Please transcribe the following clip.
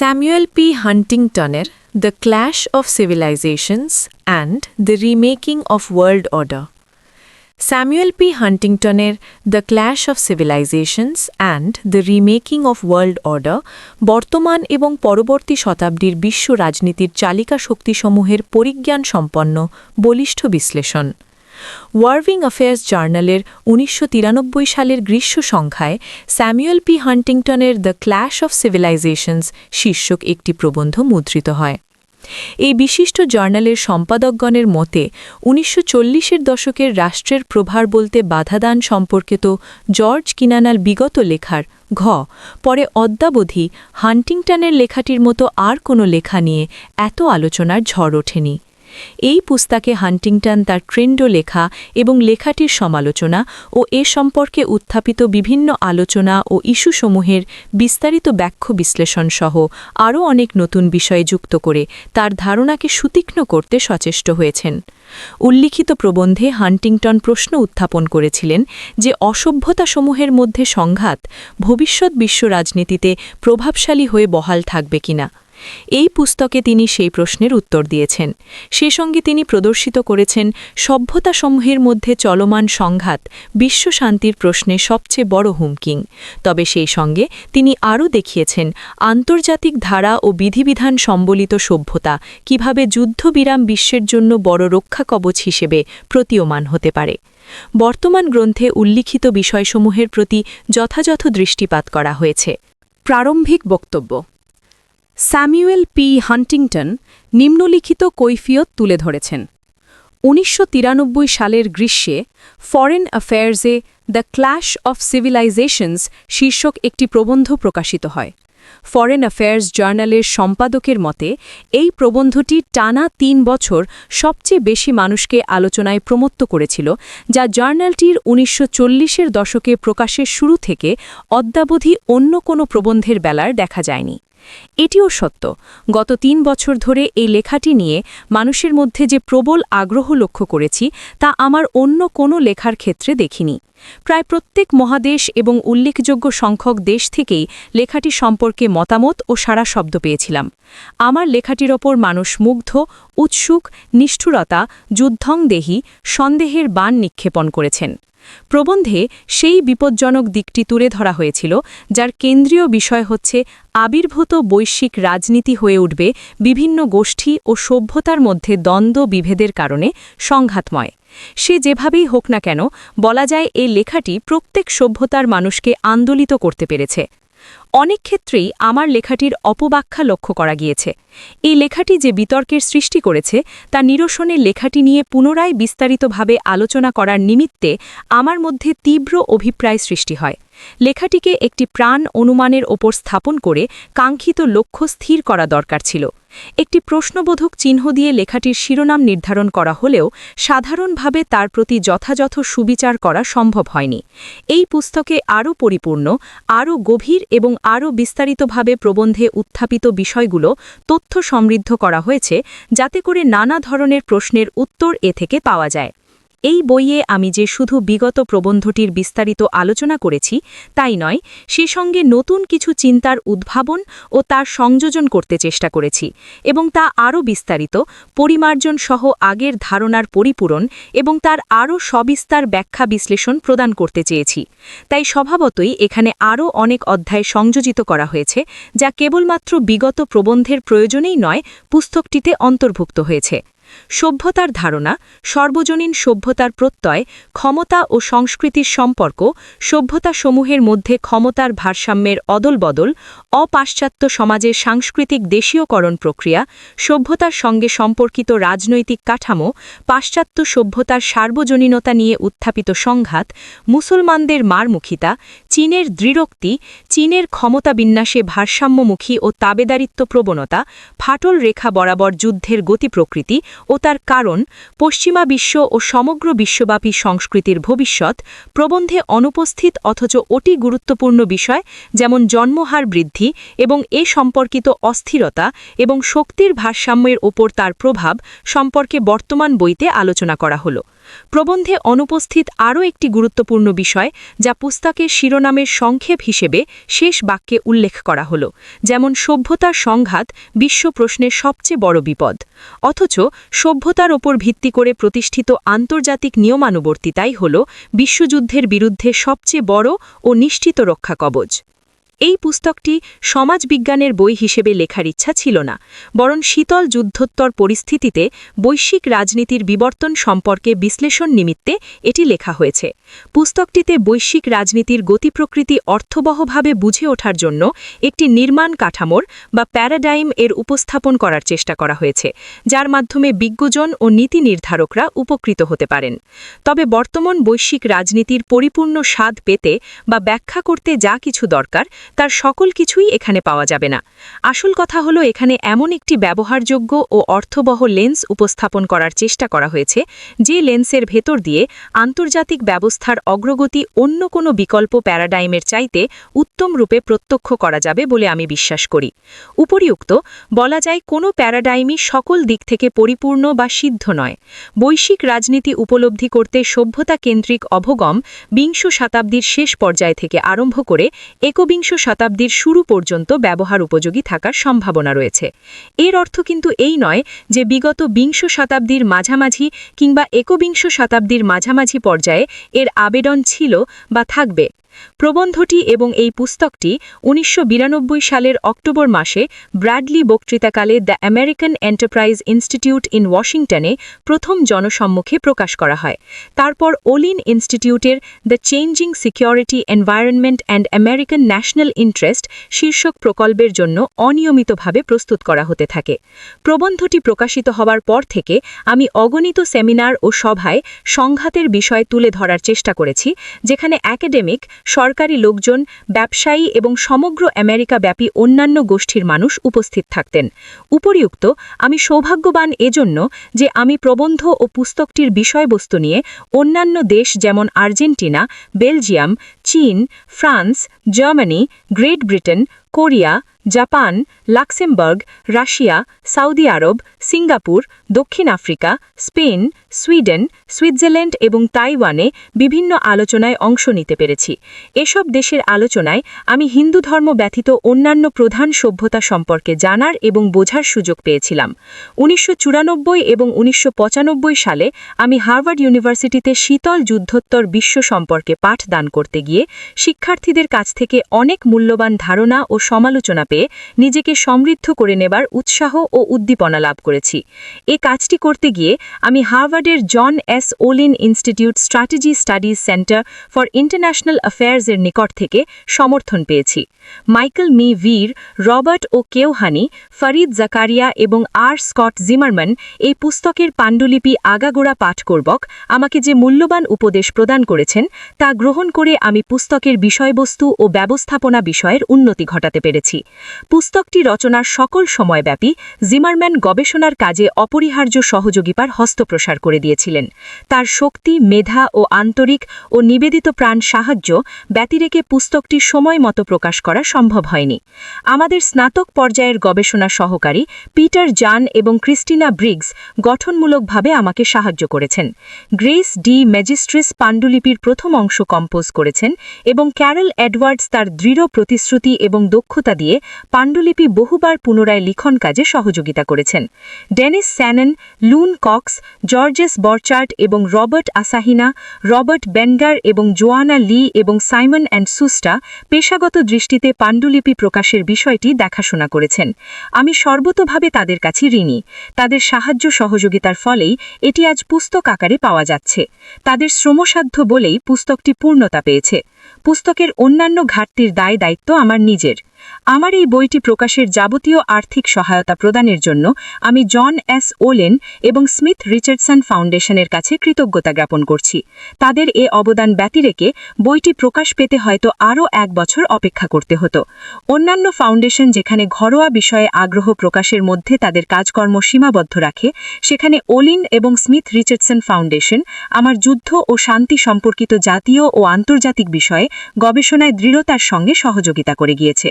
Samuel P হান্টিংটনের the clash of civilizations and the remaking of world order Samuel P হান্টিংটনের the clash of civilizations and the remaking of world order বর্তমান এবং পরবর্তী শতাব্দীর বিশ্ব রাজনীতির চালিকা শক্তিসমূহের পরিজ্ঞান সম্পন্ন বলিষ্ঠ বিশ্লেষণ। ওয়ার্ভিং অ্যাফেয়ার্স জার্নালের উনিশশো তিরানব্বই সালের গ্রীষ্ম সংখ্যায় স্যামুয়েল পি. হান্টিংটনের দ্য ক্ল্যাশ অফ সিভিলাইজেশনস শীর্ষক একটি প্রবন্ধ মুদ্রিত হয়। এই বিশিষ্ট জার্নালের সম্পাদকগণের মতে, উনিশশো চল্লিশের দশকের রাষ্ট্রের প্রভার বলতে বাধাদান সম্পর্কিত জর্জ কিনানাল বিগত লেখার ঘ, পরে অদ্যাবধি হান্টিংটনের লেখাটির মতো আর কোনো লেখা নিয়ে এত আলোচনার ঝড় ওঠেনি। এই পুস্তকে হান্টিংটন তার ট্রেন্ডো লেখা এবং লেখাটির সমালোচনা ও এ সম্পর্কে উত্থাপিত বিভিন্ন আলোচনা ও ইস্যুসমূহের বিস্তারিত ব্যাখ্য বিশ্লেষণ সহ আরও অনেক নতুন বিষয় যুক্ত করে তার ধারণাকে সুতীক্ষ্ণ করতে সচেষ্ট হয়েছেন। উল্লিখিত প্রবন্ধে হান্টিংটন প্রশ্ন উত্থাপন করেছিলেন যে অসভ্যতাসমূহের মধ্যে সংঘাত ভবিষ্যৎ বিশ্ব রাজনীতিতে প্রভাবশালী হয়ে বহাল থাকবে কিনা। এই পুস্তকে তিনি সেই প্রশ্নের উত্তর দিয়েছেন। সে সঙ্গে তিনি প্রদর্শিত করেছেন, সভ্যতাসমূহের মধ্যে চলমান সংঘাত বিশ্ব শান্তির প্রশ্নে সবচেয়ে বড় হুমকিং। তবে সেই সঙ্গে তিনি আরও দেখিয়েছেন, আন্তর্জাতিক ধারা ও বিধিবিধান সম্বলিত সভ্যতা কীভাবে যুদ্ধবিরাম বিশ্বের জন্য বড় রক্ষা কবচ হিসেবে প্রতীয়মান হতে পারে। বর্তমান গ্রন্থে উল্লিখিত বিষয়সমূহের প্রতি যথাযথ দৃষ্টিপাত করা হয়েছে। প্রারম্ভিক বক্তব্য স্যামুয়েল পি. হান্টিংটন নিম্নলিখিত কৈফিয়ত তুলে ধরেছেন। উনিশশো তিরানব্বই সালের গ্রীষ্মে ফরেন অ্যাফেয়ার্সে দ্য ক্ল্যাশ অফ সিভিলাইজেশনস শীর্ষক একটি প্রবন্ধ প্রকাশিত হয়। ফরেন অ্যাফেয়ার্স জার্নালের সম্পাদকের মতে, এই প্রবন্ধটি টানা তিন বছর সবচেয়ে বেশি মানুষকে আলোচনায় প্রমত্ত করেছিল, যা জার্নালটির উনিশশো চল্লিশের দশকে প্রকাশের শুরু থেকে অদ্যাবধি অন্য কোনো প্রবন্ধের বেলার দেখা যায়নি। এটিও সত্য, গত তিন বছর ধরে এই লেখাটি নিয়ে মানুষের মধ্যে যে প্রবল আগ্রহ লক্ষ্য করেছি, তা আমার অন্য কোনো লেখার ক্ষেত্রে দেখিনি। প্রায় প্রত্যেক মহাদেশ এবং উল্লেখযোগ্য সংখ্যক দেশ থেকেই লেখাটি সম্পর্কে মতামত ও সারা শব্দ পেয়েছিলাম। আমার লেখাটির ওপর মানুষ মুগ্ধ, উৎসুক, নিষ্ঠুরতা যুদ্ধংদেহী সন্দেহের বান নিক্ষেপণ করেছেন। প্রবন্ধে সেই বিপজ্জনক দিকটি তুলে ধরা হয়েছিল, যার কেন্দ্রীয় বিষয় হচ্ছে আবির্ভূত বৈশ্বিক রাজনীতি হয়ে উঠবে বিভিন্ন গোষ্ঠী ও সভ্যতার মধ্যে দ্বন্দ্ব বিভেদের কারণে সংঘাতময়। সে যেভাবেই হোক না কেন, বলা যায় এই লেখাটি প্রত্যেক সভ্যতার মানুষকে আন্দোলিত করতে পেরেছে। অনেক ক্ষেত্রেই আমার লেখাটির অপব্যাখ্যা লক্ষ্য করা গিয়েছে। এই লেখাটি যে বিতর্কের সৃষ্টি করেছে, তা নিরসনে লেখাটি নিয়ে পুনরায় বিস্তারিতভাবে আলোচনা করার নিমিত্তে আমার মধ্যে তীব্র অভিপ্রায় সৃষ্টি হয়। লেখাটিকে একটি প্রাণ অনুমানের ওপর স্থাপন করে কাঙ্ক্ষিত লক্ষ্য স্থির করা দরকার ছিল। একটি প্রশ্নবোধক চিহ্ন দিয়ে লেখাটির শিরোনাম নির্ধারণ করা হলেও সাধারণভাবে তার প্রতি যথাযথ সুবিচার করা সম্ভব হয়নি। এই পুস্তকে আরও পরিপূর্ণ, আরও গভীর এবং আরও বিস্তারিতভাবে প্রবন্ধে উত্থাপিত বিষয়গুলো তথ্য সমৃদ্ধ করা হয়েছে, যাতে করে নানা ধরনের প্রশ্নের উত্তর এ থেকে পাওয়া যায়। এই বইয়ে আমি যে শুধু বিগত প্রবন্ধটির বিস্তারিত আলোচনা করেছি, তাই নয়, সে সঙ্গে নতুন কিছু চিন্তার উদ্ভাবন ও তার সংযোজন করতে চেষ্টা করেছি এবং তা আরও বিস্তারিত, পরিমার্জন সহ আগের ধারণার পরিপূরণ এবং তার আরও সবিস্তার ব্যাখ্যা বিশ্লেষণ প্রদান করতে চেয়েছি। তাই স্বভাবতই এখানে আরও অনেক অধ্যায় সংযোজিত করা হয়েছে, যা কেবলমাত্র বিগত প্রবন্ধের প্রয়োজনেই নয়, পুস্তকটিতে অন্তর্ভুক্ত হয়েছে। সভ্যতার ধারণা, সর্বজনীন সভ্যতার প্রত্যয়, ক্ষমতা ও সংস্কৃতির সম্পর্ক, সভ্যতাসমূহের মধ্যে ক্ষমতার ভারসাম্যের অদলবদল, অপাশ্চাত্য সমাজের সাংস্কৃতিক দেশীয়করণ প্রক্রিয়া, সভ্যতার সঙ্গে সম্পর্কিত রাজনৈতিক কাঠামো, পাশ্চাত্য সভ্যতার সার্বজনীনতা নিয়ে উত্থাপিত সংঘাত, মুসলমানদের মারমুখিতা, চীনের দৃঢ়ক্তি চীনের ক্ষমতা বিন্যাসে ভারসাম্যমুখী ও তাবেদারিত্ব প্রবণতা ফাটল রেখা বরাবর যুদ্ধের গতি প্রকৃতি ও তার কারণ, পশ্চিমা বিশ্ব ও সমগ্র বিশ্বব্যাপী সংস্কৃতির ভবিষ্যৎ, প্রবন্ধে অনুপস্থিত অথচ অতি গুরুত্বপূর্ণ বিষয় যেমন জন্মহার বৃদ্ধি এবং এ সম্পর্কিত অস্থিরতা এবং শক্তির ভারসাম্যের ওপর তার প্রভাব সম্পর্কে বর্তমান বইতে আলোচনা করা হলো। প্রবন্ধে অনুপস্থিত আরও একটি গুরুত্বপূর্ণ বিষয়, যা পুস্তকের শিরোনামের সংক্ষেপ হিসেবে শেষ বাক্যে উল্লেখ করা হল, যেমন সভ্যতার সংঘাত বিশ্ব প্রশ্নের সবচেয়ে বড় বিপদ। অথচ সভ্যতার ওপর ভিত্তি করে প্রতিষ্ঠিত আন্তর্জাতিক নিয়মানুবর্তিতাই হল বিশ্বযুদ্ধের বিরুদ্ধে সবচেয়ে বড় ও নিশ্চিত রক্ষা কবচ। এই পুস্তকটি সমাজবিজ্ঞানের বই হিসেবে লেখার ইচ্ছা ছিল না, বরং শীতল যুদ্ধোত্তর পরিস্থিতিতে বৈশ্বিক রাজনীতির বিবর্তন সম্পর্কে বিশ্লেষণ নিমিত্তে এটি লেখা হয়েছে। পুস্তকটিতে বৈশ্বিক রাজনীতির গতিপ্রকৃতি অর্থবহভাবে বুঝে ওঠার জন্য একটি নির্মাণ কাঠামোর বা প্যারাডাইম এর উপস্থাপন করার চেষ্টা করা হয়েছে, যার মাধ্যমে বিজ্ঞজন ও নীতি নির্ধারকরা উপকৃত হতে পারেন। তবে বর্তমান বৈশ্বিক রাজনীতির পরিপূর্ণ স্বাদ পেতে বা ব্যাখ্যা করতে যা কিছু দরকার তার সকল কিছুই এখানে পাওয়া যাবে না। আসল কথা হলো, এখানে এমন একটি ব্যবহারযোগ্য ও অর্থবহ লেন্স উপস্থাপন করার চেষ্টা করা হয়েছে, যে লেন্সের ভেতর দিয়ে আন্তর্জাতিক ব্যবস্থার অগ্রগতি অন্য কোনো বিকল্প প্যারাডাইমের চাইতে উত্তম রূপে প্রত্যক্ষ করা যাবে বলে আমি বিশ্বাস করি। উপরিউক্ত, বলা যায় কোনো প্যারাডাইমই সকল দিক থেকে পরিপূর্ণ বা সিদ্ধ নয়। বৈশ্বিক রাজনীতি উপলব্ধি করতে সভ্যতা কেন্দ্রিক অভগম বিংশ শতাব্দীর শেষ পর্যায় থেকে আরম্ভ করে একবিংশ শতাব্দীর শুরু পর্যন্ত ব্যবহার উপযোগী থাকার সম্ভাবনা রয়েছে। এর অর্থ কিন্তু এই নয় যে বিগত বিংশ শতাব্দীর মাঝামাঝি কিংবা একবিংশ শতাব্দীর মাঝামাঝি পর্যায়ে এর আবেদন ছিল বা থাকবে। প্রবন্ধটি এবং এই পুস্তকটি উনিশশো বিরানব্বই সালের অক্টোবর মাসে Bradley বক্তৃতাকালে the American enterprise institute in ওয়াশিংটনে প্রথম জনসম্মুখে প্রকাশ করা হয়। তারপর ওলিন ইনস্টিটিউটের the changing security environment and American national interest শীর্ষক প্রকল্পের জন্য অনিয়মিতভাবে প্রস্তুত করা হতে থাকে। প্রবন্ধটি প্রকাশিত হওয়ার পর থেকে আমি অগণিত সেমিনার ও সভায় সংঘাতের বিষয় তুলে ধরার চেষ্টা করেছি, যেখানে একাডেমিক সরকারি লোকজন, ব্যবসায়ী এবং সমগ্র আমেরিকা ব্যাপী অন্যান্য গোষ্ঠীর মানুষ উপস্থিত থাকতেন। উপরিউক্ত, আমি সৌভাগ্যবান এজন্য যে আমি প্রবন্ধ ও পুস্তকটির বিষয়বস্তু নিয়ে অন্যান্য দেশ যেমন আর্জেন্টিনা, বেলজিয়াম, চীন, France, Germany, Great Britain Korea, Japan, Luxembourg, Russia Saudi Arab, Singapore, দক্ষিণ আফ্রিকা, স্পেন, সুইডেন সুইজারল্যান্ড এবং তাইওয়ানে বিভিন্ন আলোচনায় অংশ নিতে পেরেছি। এসব দেশের আলোচনায় আমি হিন্দু ধর্ম ব্যতীত অন্যান্য প্রধান সভ্যতা সম্পর্কে জানার এবং বোঝার সুযোগ পেয়েছিলাম। উনিশশো চুরানব্বই এবং উনিশশো পঁচানব্বই সালে আমি হার্ভার্ড ইউনিভার্সিটিতে শীতল যুদ্ধোত্তর বিশ্ব সম্পর্কে পাঠদান করতে গিয়ে শিক্ষার্থীদের কাছ থেকে অনেক মূল্যবান ধারণা ও সমালোচনা পেয়ে নিজেকে সমৃদ্ধ করে নেবার উৎসাহ ও উদ্দীপনা লাভ করেছি। এ কাজটি করতে গিয়ে আমি হার্ভার্ডের John S Olin institute strategy studies centre for international অ্যাফেয়ার্সের নিকট থেকে সমর্থন পেয়েছি। মাইকেল মি ভির, Robert O Keohane, Fareed Zakaria এবং আর স্কট জিমারম্যান এই পুস্তকের পাণ্ডুলিপি আগাগোড়া পাঠকর্বক আমাকে যে মূল্যবান উপদেশ প্রদান করেছেন তা গ্রহণ করে আমি পুস্তকের বিষয়বস্তু ও ব্যবস্থাপনা বিষয়ের উন্নতি ঘটাতে পেরেছি। পুস্তকটি রচনার সকল সময়ব্যাপী জিমারম্যান গবেষণার কাজে অপরিহার্য সহযোগিতার হস্তপ্রসার করে দিয়েছিলেন। তার শক্তি, মেধা ও আন্তরিক ও নিবেদিত প্রাণ সাহায্য ব্যতিরেকে পুস্তকটি সময় মতো প্রকাশ করা সম্ভব হয়নি। আমাদের স্নাতক পর্যায়ের গবেষণা সহকারী পিটার জান এবং ক্রিস্টিনা ব্রিগস গঠনমূলকভাবে আমাকে সাহায্য করেছেন। গ্রেস ডি ম্যাজিস্ট্রেস পাণ্ডুলিপির প্রথম অংশ কম্পোজ করেছেন এবং ক্যারল এডওয়ার্ডস তার দৃঢ় প্রতিশ্রুতি এবং দক্ষতা দিয়ে পাণ্ডুলিপি বহুবার পুনরায় লিখন কাজে সহযোগিতা করেছেন। Dennis Shannon, Lun Cox, Georges Borchert এবং রবার্ট আসাহিনা, রবার্ট বেনগার এবং জোয়ানা লি এবং সাইমন অ্যান্ড সুস্টা পেশাগত দৃষ্টিতে পাণ্ডুলিপি প্রকাশের বিষয়টি দেখাশোনা করেছেন। আমি সর্বতভাবে তাদের কাছে ঋণী। তাদের সাহায্য সহযোগিতার ফলেই এটি আজ পুস্তক আকারে পাওয়া যাচ্ছে। তাদের শ্রমসাধ্য বলেই পুস্তকটি পূর্ণতা পেয়েছে। পুস্তকের অন্যান্য ঘাটতির দায় দায়িত্ব আমার নিজের। আমার এই বইটি প্রকাশের যাবতীয় আর্থিক সহায়তা প্রদানের জন্য আমি জন এস ওলেন এবং স্মিথ রিচার্ডসন ফাউন্ডেশনের কাছে কৃতজ্ঞতা জ্ঞাপন করছি। তাদের এ অবদান ব্যতিরেকে বইটি প্রকাশ পেতে হয়তো আরও এক বছর অপেক্ষা করতে হতো। অন্যান্য ফাউন্ডেশন যেখানে ঘরোয়া বিষয়ে আগ্রহ প্রকাশের মধ্যে তাদের কাজকর্ম সীমাবদ্ধ রাখে, সেখানে ওলিন এবং স্মিথ রিচার্ডসন ফাউন্ডেশন আমার যুদ্ধ ও শান্তি সম্পর্কিত জাতীয় ও আন্তর্জাতিক বিষয়ে গবেষণায় দৃঢ়তার সঙ্গে সহযোগিতা করে গিয়েছে।